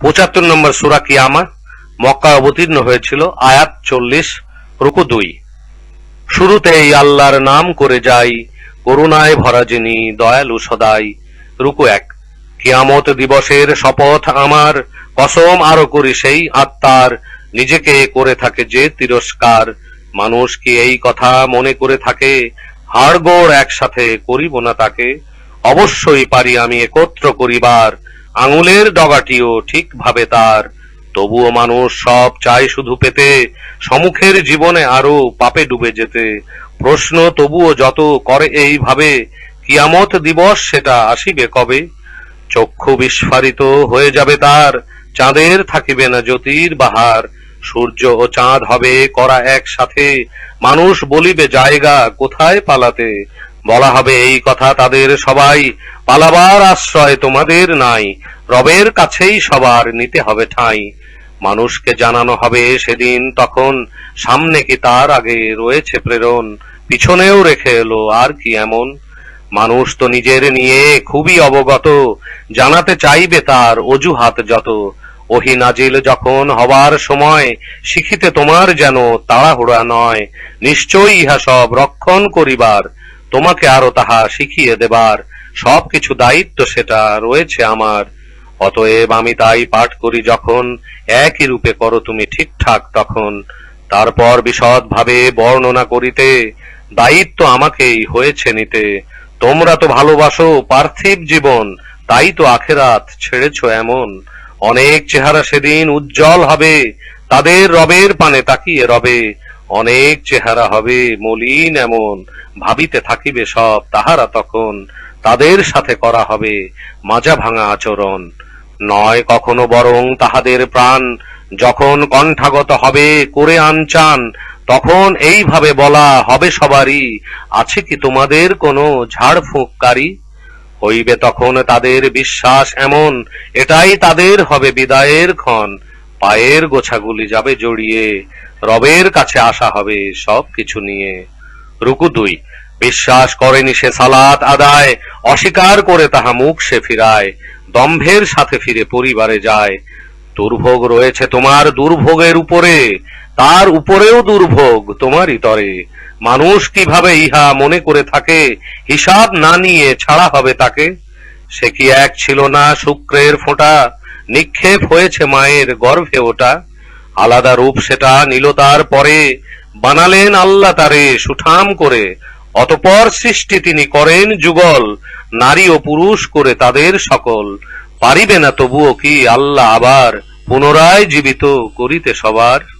পঁচাত্তর নম্বর সুরা কিয়ামা মক্কা অবতীর্ণ হয়েছিল, আয়াত চল্লিশ, রুকু দুই। শুরুতেই আল্লাহর নাম করে যাই, করুণায় ভরা যিনি, দয়ালু সদাই। রুকু এক। কিয়ামত দিবসের শপথ আমার, কসম আরও করি সেই আত্মার, নিজেকে করে থাকে যে তিরস্কার। মানুষ কি এই কথা মনে করে থাকে? হাড়গোড় একসাথে করিব না তাকে। অবশ্যই পারি আমি একত্র করিবার। আঙুলের ডগাটিও ঠিকভাবে তার। তবুও মানুষ সব চায় শুধু পেতে, সমুখের জীবনে আরও পাপে ডুবে যেতে। প্রশ্ন তবুও যত করে এইভাবে, কিয়ামত দিবস সেটা আসিবে কবে? চক্ষু বিস্ফারিত হয়ে যাবে তার, চাঁদের থাকিবে না জ্যোতির বাহার। সূর্য ও চাঁদ হবে করা একসাথে, মানুষ বলিবে, জায়গা কোথায় পালাতে? বলা হবে এই কথা তাদের সবাই। পালাবার আশ্রয় তোমাদের নাই, রবের কাছেই সবার নিতে হবে ঠাঁই। মানুষকে জানানো হবে সেদিন তখন, সামনে কি তার আগে রয়েছে প্রেরণ, পিছনেও রেখে এলো আর কি এমন। মানুষ তো নিজের নিয়ে খুবই অবগত, জানাতে চাইবে তার অজুহাত যত। ওহি নাজিল যখন হবার সময়, শিখিতে তোমার যেন তাড়াহুড়া নয়, নিশ্চয়ই ইহা সব রক্ষণ করিবার তোমাকে আরও তাহা শিখিয়ে দেবার সবকিছু দায়িত্ব সেটা রয়েছে আমার। অতএব আমি তাই পাঠ করি যখন একই রূপে করো তুমি ঠিকঠাক তখন। তারপর বিশদ ভাবে বর্ণনা করিতে দায়িত্ব আমাকেই হয়েছে নিতে। তোমরা তো ভালোবাসো পার্থিব জীবন, তাই তো আখেরাত ছেড়েছ এমন। অনেক চেহারা সেদিন উজ্জ্বল হবে, তাদের রবের পানে তাকিয়ে রবে। অনেক চেহারা হবে, মলিন এমন, ভাবিতে থাকিবে সব, তাহারা তখন তাদের সাথে করা হবে মাজা ভাঙা আচরণ। নয় কখনো বরং তাহাদের প্রাণ যখন কণ্ঠাগত হবে, করে আনচান, তখন এইভাবে বলা হবে সবারই, আছে কি তোমাদের কোনো ঝাড়ফুঁককারী? হইবে তখন তাদের বিশ্বাস এমন, এটাই তাদের হবে বিদায়ের ক্ষণ। পায়ের গোছাগুলি যাবে জড়িয়ে, রবের কাছে আসা হবে সব কিছু নিয়ে। রুকু দুই, বিশ্বাস করেনি সে সালাত আদায়, অস্বীকার করে তাহা মুখ সে ফিরায়, দম্ভের সাথে ফিরে পরিবারে যায়। দুর্ভোগ রয়েছে তোমার দুর্ভোগের উপরে, তার উপরেও দুর্ভোগ তোমারই তরে। মানুষ কীভাবে ইহা মনে করে থাকে, হিসাব না নিয়ে ছাড়া হবে তাকে? সে কি এক ছিল না শুক্রের ফোঁটা? নিক্ষেপ হয়েছে মায়ের গর্ভে ওটা। আলাদা রূপ সেটা নিল তার পরে, বানালেন আল্লাহ তারে সুঠাম করে। অতপর সৃষ্টি তিনি করেন যুগল, নারী ও পুরুষ করে তাদের সকল। পারিবে না তবুও কি আল্লাহ আবার পুনরায় জীবিত করিতে সবার?